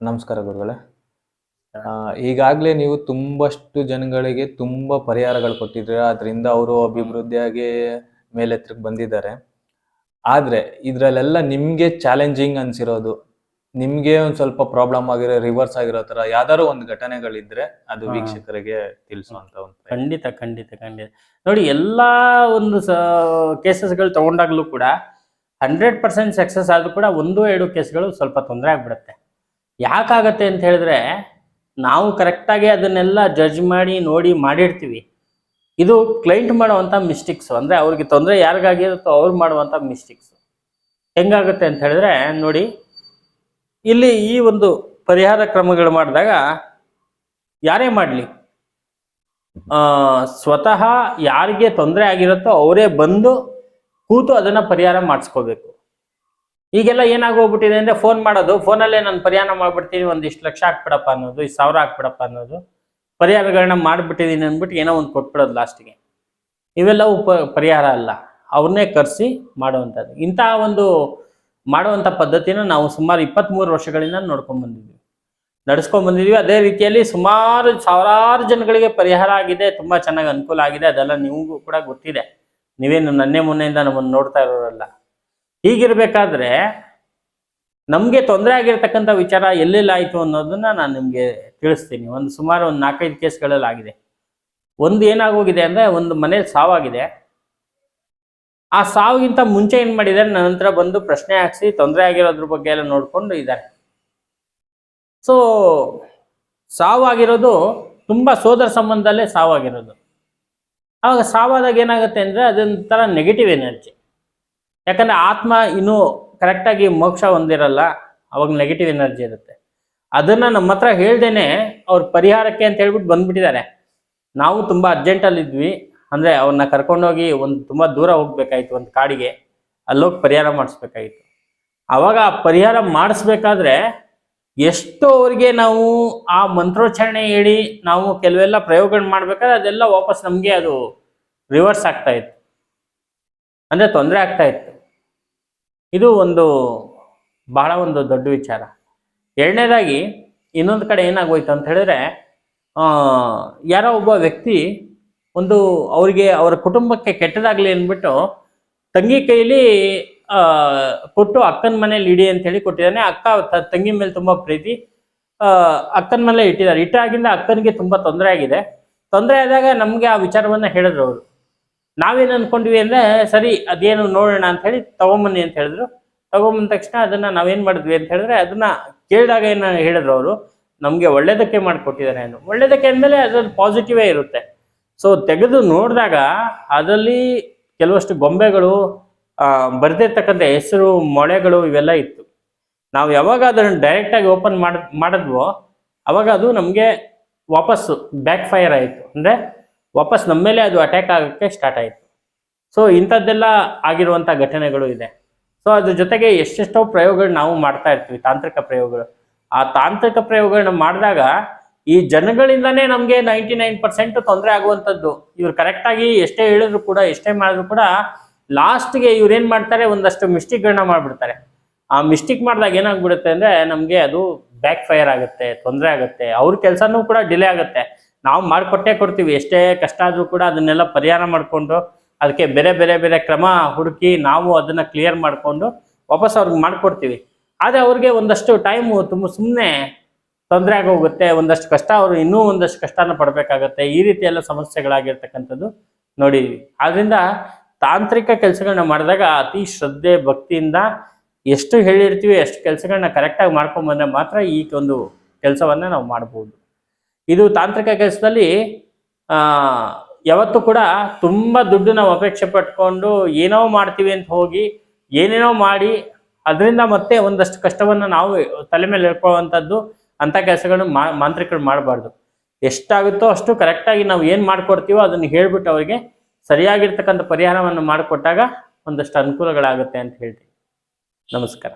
ನಮಸ್ಕಾರ ಗುರುಗಳೇ. ಈಗಾಗಲೇ ನೀವು ತುಂಬಷ್ಟು ಜನಗಳಿಗೆ ತುಂಬಾ ಪರಿಹಾರಗಳು ಕೊಟ್ಟಿದ್ದೀರಾ. ಅದರಿಂದ ಅವರು ಅಭಿವೃದ್ಧಿಯಾಗಿ ಮೇಲೆತ್ತರಕ್ಕೆ ಬಂದಿದ್ದಾರೆ. ಆದ್ರೆ ಇದರಲ್ಲೆಲ್ಲ ನಿಮಗೆ ಚಾಲೆಂಜಿಂಗ್ ಅನ್ಸಿರೋದು. ನಿಮಗೆ ಒಂದು ಸ್ವಲ್ಪ ಪ್ರಾಬ್ಲಮ್ ಆಗಿರೋ ರಿವರ್ಸ್ ಆಗಿರೋ ತರ ಯಾವ್ದಾದ್ರು ಒಂದು ಘಟನೆಗಳಿದ್ರೆ ಅದು ವೀಕ್ಷಕರಿಗೆ ತಿಳಿಸುವಂತ ಒಂದು ಖಂಡಿತ ಖಂಡಿತ ಖಂಡಿತ. ನೋಡಿ ಎಲ್ಲ ಒಂದು ಸ ಕೇಸಸ್ಗಳು ತಗೊಂಡಾಗ್ಲೂ ಕೂಡ ಹಂಡ್ರೆಡ್ ಪರ್ಸೆಂಟ್ ಸಕ್ಸಸ್ ಆದ್ರೂ ಕೂಡ ಒಂದು ಎರಡು ಕೇಸ್ಗಳು ಸ್ವಲ್ಪ ತೊಂದರೆ ಆಗ್ಬಿಡುತ್ತೆ. ಯಾಕಾಗತ್ತೆ ಅಂತ ಹೇಳಿದ್ರೆ ನಾವು ಕರೆಕ್ಟಾಗಿ ಅದನ್ನೆಲ್ಲ ಜಡ್ಜ್ ಮಾಡಿ, ನೋಡಿ ಮಾಡಿರ್ತೀವಿ. ಇದು ಕ್ಲೈಂಟ್ ಮಾಡುವಂಥ ಮಿಸ್ಟೇಕ್ಸು ಅಂದರೆ ಅವ್ರಿಗೆ ತೊಂದರೆ ಯಾರಿಗಾಗಿರುತ್ತೋ ಅವ್ರು ಮಾಡುವಂಥ ಮಿಸ್ಟೇಕ್ಸು ಹೆಂಗಾಗುತ್ತೆ ಅಂತ ಹೇಳಿದ್ರೆ, ನೋಡಿ, ಇಲ್ಲಿ ಈ ಒಂದು ಪರಿಹಾರ ಕ್ರಮಗಳು ಮಾಡಿದಾಗ ಯಾರೇ ಮಾಡಲಿ ಸ್ವತಃ ಯಾರಿಗೆ ತೊಂದರೆ ಆಗಿರುತ್ತೋ ಅವರೇ ಬಂದು ಕೂತು ಅದನ್ನು ಪರಿಹಾರ ಮಾಡಿಸ್ಕೋಬೇಕು. ಈಗೆಲ್ಲ ಏನಾಗೋಗ್ಬಿಟ್ಟಿದೆ ಅಂದ್ರೆ ಫೋನ್ ಮಾಡೋದು ಫೋನಲ್ಲೇ ನಾನು ಪರಿಹಾರ ಮಾಡ್ಬಿಡ್ತೀನಿ, ಒಂದಿಷ್ಟು ಲಕ್ಷ ಹಾಕ್ಬಿಡಪ್ಪ ಅನ್ನೋದು ಈ ಸಾವಿರ ಹಾಕ್ಬಿಡಪ್ಪ ಅನ್ನೋದು ಪರಿಹಾರಗಳನ್ನ ಮಾಡ್ಬಿಟ್ಟಿದ್ದೀನಿ ಅಂದ್ಬಿಟ್ಟು ಏನೋ ಒಂದು ಕೊಟ್ಬಿಡೋದು ಲಾಸ್ಟಿಗೆ ಇವೆಲ್ಲವೂ ಪರಿಹಾರ ಅಲ್ಲ. ಅವ್ರನ್ನೇ ಕರೆಸಿ ಮಾಡುವಂಥದ್ದು. ಇಂತಹ ಒಂದು ಮಾಡುವಂಥ ಪದ್ಧತಿನ ನಾವು ಸುಮಾರು ಇಪ್ಪತ್ತ್ಮೂರು ವರ್ಷಗಳಿಂದ ನೋಡ್ಕೊಂಡು ಬಂದಿದ್ದೀವಿ. ನಡೆಸ್ಕೊಂಡು ಬಂದಿದ್ದೀವಿ. ಅದೇ ರೀತಿಯಲ್ಲಿ ಸುಮಾರು ಸಾವಿರಾರು ಜನಗಳಿಗೆ ಪರಿಹಾರ ಆಗಿದೆ, ತುಂಬ ಚೆನ್ನಾಗಿ ಅನುಕೂಲ ಆಗಿದೆ. ಅದೆಲ್ಲ ನಿಮಗೂ ಕೂಡ ಗೊತ್ತಿದೆ. ನೀವೇನು ನನ್ನೇ ಮೊನ್ನೆಯಿಂದ ನಮ್ಮನ್ನು ನೋಡ್ತಾ ಇರೋರಲ್ಲ. ಹೀಗಿರ್ಬೇಕಾದ್ರೆ ನಮಗೆ ತೊಂದರೆ ಆಗಿರ್ತಕ್ಕಂಥ ವಿಚಾರ ಎಲ್ಲೆಲ್ಲಿ ಆಯ್ತು ಅನ್ನೋದನ್ನ ನಾನು ನಿಮಗೆ ತಿಳಿಸ್ತೀನಿ. ಒಂದು ಸುಮಾರು ಒಂದು ನಾಲ್ಕೈದು ಕೇಸ್ಗಳಲ್ಲಿ ಆಗಿದೆ. ಒಂದು ಏನಾಗೋಗಿದೆ ಅಂದ್ರೆ ಒಂದು ಮನೆ ಸಾವಾಗಿದೆ. ಆ ಸಾವಿಗಿಂತ ಮುಂಚೆ ಏನ್ ಮಾಡಿದ್ದಾರೆ? ನನ್ನ ಹತ್ರ ಬಂದು ಪ್ರಶ್ನೆ ಹಾಕ್ಸಿ ತೊಂದರೆ ಆಗಿರೋದ್ರ ಬಗ್ಗೆ ಎಲ್ಲ ನೋಡ್ಕೊಂಡು ಇದ್ದಾರೆ. ಸೊ ಸಾವಾಗಿರೋದು ತುಂಬಾ ಸೋದರ ಸಂಬಂಧದಲ್ಲೇ ಸಾವಾಗಿರೋದು. ಆವಾಗ ಸಾವಾದಾಗ ಏನಾಗುತ್ತೆ ಅಂದ್ರೆ ಅದೊಂಥರ ನೆಗೆಟಿವ್ ಎನರ್ಜಿ ಯಾಕಂದ್ರೆ ಆತ್ಮ ಇನ್ನೂ ಕರೆಕ್ಟಾಗಿ ಮೋಕ್ಷ ಹೊಂದಿರಲ್ಲ, ಅವಾಗ ನೆಗೆಟಿವ್ ಎನರ್ಜಿ ಇರುತ್ತೆ. ಅದನ್ನ ನಮ್ಮ ಹತ್ರ ಹೇಳ್ದೇನೆ ಅವ್ರ ಪರಿಹಾರಕ್ಕೆ ಅಂತ ಹೇಳ್ಬಿಟ್ಟು ಬಂದ್ಬಿಟ್ಟಿದ್ದಾರೆ. ನಾವು ತುಂಬಾ ಅರ್ಜೆಂಟಲ್ಲಿ ಇದ್ವಿ, ಅಂದ್ರೆ ಅವ್ರನ್ನ ಕರ್ಕೊಂಡೋಗಿ ಒಂದು ತುಂಬಾ ದೂರ ಹೋಗ್ಬೇಕಾಯ್ತು, ಒಂದು ಕಾಡಿಗೆ. ಅಲ್ಲೋಗಿ ಪರಿಹಾರ ಮಾಡಿಸ್ಬೇಕಾಗಿತ್ತು ಅವಾಗ ಆ ಪರಿಹಾರ ಮಾಡಿಸ್ಬೇಕಾದ್ರೆ ಎಷ್ಟು ಅವ್ರಿಗೆ ನಾವು ಆ ಮಂತ್ರೋಚ್ಚಾರಣೆ ಹೇಳಿ ನಾವು ಕೆಲವೆಲ್ಲ ಪ್ರಯೋಗಗಳು ಮಾಡ್ಬೇಕಾದ್ರೆ ಅದೆಲ್ಲ ವಾಪಸ್ ನಮಗೆ ಅದು ರಿವರ್ಸ್ ಆಗ್ತಾ ಇತ್ತು. ಅಂದ್ರೆ ತೊಂದರೆ ಆಗ್ತಾ ಇತ್ತು. ಇದು ಒಂದು ಬಹಳ ಒಂದು ದೊಡ್ಡ ವಿಚಾರ. ಎರಡನೇದಾಗಿ ಇನ್ನೊಂದು ಕಡೆ ಏನಾಗೋಯ್ತು ಅಂತ ಹೇಳಿದ್ರೆ ಯಾರೋ ಒಬ್ಬ ವ್ಯಕ್ತಿ ಒಂದು ಅವರಿಗೆ ಅವರ ಕುಟುಂಬಕ್ಕೆ ಕೆಟ್ಟದಾಗಲಿ ಅಂದ್ಬಿಟ್ಟು ತಂಗಿ ಕೈಲಿ ಕೊಟ್ಟು ಅಕ್ಕನ ಮನೇಲಿ ಇಡಿ ಅಂತ ಹೇಳಿ ಕೊಟ್ಟಿದ್ದಾನೆ. ಅಕ್ಕ ತಂಗಿ ಮೇಲೆ ತುಂಬ ಪ್ರೀತಿ ಅಕ್ಕನ ಮೇಲೆ ಇಟ್ಟಿದ್ದಾರೆ. ಇಟ್ಟಾಗಿಂದ ಅಕ್ಕನಿಗೆ ತುಂಬ ತೊಂದರೆ ಆಗಿದೆ. ತೊಂದರೆ ಆದಾಗ ನಮಗೆ ಆ ವಿಚಾರವನ್ನು ಹೇಳಿದ್ರು ಅವರು. ನಾವೇನ್ ಅನ್ಕೊಂಡ್ವಿ ಅಂದ್ರೆ, ಸರಿ, ಅದೇನು ನೋಡೋಣ ಅಂತ ಹೇಳಿ ತಗೊಂಬನ್ನಿ ಅಂತ ಹೇಳಿದ್ರು. ತಗೊಂಬಂದ ತಕ್ಷಣ ಅದನ್ನ ನಾವೇನ್ ಮಾಡಿದ್ವಿ ಅಂತ ಹೇಳಿದ್ರೆ, ಅದನ್ನ ಕೇಳಿದಾಗ ಏನ ಹೇಳಿದ್ರು ಅವರು, ನಮ್ಗೆ ಒಳ್ಳೇದಕ್ಕೆ ಮಾಡ್ಕೊಟ್ಟಿದ್ದಾರೆ ಏನು. ಒಳ್ಳೇದಕ್ಕೆ ಅಂದಮೇಲೆ ಅದ್ರಲ್ಲಿ ಪಾಸಿಟಿವೇ ಇರುತ್ತೆ. ಸೊ ತೆಗೆದು ನೋಡಿದಾಗ ಅದರಲ್ಲಿ ಕೆಲವಷ್ಟು ಗೊಂಬೆಗಳು ಬರ್ದಿರ್ತಕ್ಕಂಥ ಹೆಸರು, ಮೊಳೆಗಳು ಇವೆಲ್ಲ ಇತ್ತು. ನಾವು ಯಾವಾಗ ಅದನ್ನು ಡೈರೆಕ್ಟಾಗಿ ಓಪನ್ ಮಾಡ್, ಮಾಡಿದ್ವೋ, ಅವಾಗ ಅದು ನಮಗೆ ವಾಪಸ್ಸು ಬ್ಯಾಕ್ ಫೈರ್ ಆಯಿತು. ಅಂದರೆ ವಾಪಸ್ ನಮ್ಮ ಮೇಲೆ ಅದು ಅಟ್ಯಾಕ್ ಆಗೋಕ್ಕೆ ಸ್ಟಾರ್ಟ್ ಆಯಿತು. ಸೊ ಇಂಥದ್ದೆಲ್ಲ ಆಗಿರುವಂಥ ಘಟನೆಗಳು ಇದೆ. ಸೊ ಅದ್ರ ಜೊತೆಗೆ ಎಷ್ಟೆಷ್ಟೋ ಪ್ರಯೋಗಗಳು ನಾವು ಮಾಡ್ತಾ ಇರ್ತೀವಿ, ತಾಂತ್ರಿಕ ಪ್ರಯೋಗಗಳು. ಆ ತಾಂತ್ರಿಕ ಪ್ರಯೋಗಗಳನ್ನ ಮಾಡಿದಾಗ ಈ ಜನಗಳಿಂದನೇ ನಮಗೆ ನೈಂಟಿ ನೈನ್ ಪರ್ಸೆಂಟ್ ತೊಂದರೆ ಆಗುವಂಥದ್ದು. ಇವ್ರು ಕರೆಕ್ಟಾಗಿ ಎಷ್ಟೇ ಹೇಳಿದ್ರು ಕೂಡ, ಎಷ್ಟೇ ಮಾಡಿದ್ರು ಕೂಡ ಲಾಸ್ಟ್ಗೆ ಏನು ಮಾಡ್ತಾರೆ? ಒಂದಷ್ಟು ಮಿಸ್ಟೇಕ್ಗಳನ್ನ ಮಾಡಿಬಿಡ್ತಾರೆ. ಆ ಮಿಸ್ಟೇಕ್ ಮಾಡಿದಾಗ ಏನಾಗ್ಬಿಡುತ್ತೆ ಅಂದರೆ ನಮಗೆ ಅದು ಬ್ಯಾಕ್ ಫೈರ್ ಆಗುತ್ತೆ, ತೊಂದರೆ ಆಗುತ್ತೆ. ಅವ್ರ ಕೆಲಸನೂ ಕೂಡ ಡಿಲೇ ಆಗುತ್ತೆ. ನಾವು ಮಾಡಿಕೊಟ್ಟೇ ಕೊಡ್ತೀವಿ. ಎಷ್ಟೇ ಕಷ್ಟ ಆದರೂ ಕೂಡ ಅದನ್ನೆಲ್ಲ ಪರಿಹಾರ ಮಾಡಿಕೊಂಡು ಅದಕ್ಕೆ ಬೇರೆ ಬೇರೆ ಬೇರೆ ಕ್ರಮ ಹುಡುಕಿ ನಾವು ಅದನ್ನು ಕ್ಲಿಯರ್ ಮಾಡಿಕೊಂಡು ವಾಪಸ್ ಅವ್ರಿಗೆ ಮಾಡಿಕೊಡ್ತೀವಿ. ಆದರೆ ಅವ್ರಿಗೆ ಒಂದಷ್ಟು ಟೈಮು ತುಂಬ ಸುಮ್ಮನೆ ತೊಂದರೆ ಆಗೋಗುತ್ತೆ, ಒಂದಷ್ಟು ಕಷ್ಟ ಅವರು ಇನ್ನೂ ಒಂದಷ್ಟು ಕಷ್ಟನ ಪಡಬೇಕಾಗತ್ತೆ. ಈ ರೀತಿ ಎಲ್ಲ ಸಮಸ್ಯೆಗಳಾಗಿರ್ತಕ್ಕಂಥದ್ದು ನೋಡಿದ್ವಿ. ಆದ್ರಿಂದ ತಾಂತ್ರಿಕ ಕೆಲಸಗಳನ್ನ ಮಾಡಿದಾಗ ಅತಿ ಶ್ರದ್ಧೆ, ಭಕ್ತಿಯಿಂದ ಎಷ್ಟು ಹೇಳಿರ್ತೀವಿ ಎಷ್ಟು ಕೆಲಸಗಳನ್ನ ಕರೆಕ್ಟಾಗಿ ಮಾಡ್ಕೊಂಡ್ಬಂದ್ರೆ ಮಾತ್ರ ಈ ಒಂದು ಕೆಲಸವನ್ನು ನಾವು ಮಾಡ್ಬೋದು. ಇದು ತಾಂತ್ರಿಕ ಕೆಲಸದಲ್ಲಿ ಯಾವತ್ತೂ ಕೂಡ ತುಂಬ ದುಡ್ಡು ನಾವು ಅಪೇಕ್ಷೆ ಪಟ್ಕೊಂಡು ಏನೋ ಮಾಡ್ತೀವಿ ಅಂತ ಹೋಗಿ, ಏನೇನೋ ಮಾಡಿ, ಅದರಿಂದ ಮತ್ತೆ ಒಂದಷ್ಟು ಕಷ್ಟವನ್ನು ನಾವು ತಲೆ ಮೇಲೆ ಹೇಳ್ಕೊಳ್ಳುವಂಥದ್ದು ಅಂಥ ಕೆಲಸಗಳನ್ನ ಮಾ, ಮಾಂತ್ರಿಕರು ಮಾಡಬಾರ್ದು. ಎಷ್ಟಾಗುತ್ತೋ ಅಷ್ಟು ಕರೆಕ್ಟಾಗಿ ನಾವು ಏನು ಮಾಡ್ಕೊಡ್ತೀವೋ ಅದನ್ನು ಹೇಳಿಬಿಟ್ಟು ಅವರಿಗೆ ಸರಿಯಾಗಿರ್ತಕ್ಕಂಥ ಪರಿಹಾರವನ್ನು ಮಾಡಿಕೊಟ್ಟಾಗ ಒಂದಷ್ಟು ಅನುಕೂಲಗಳಾಗುತ್ತೆ ಅಂತ ಹೇಳ್ತೀನಿ. ನಮಸ್ಕಾರ.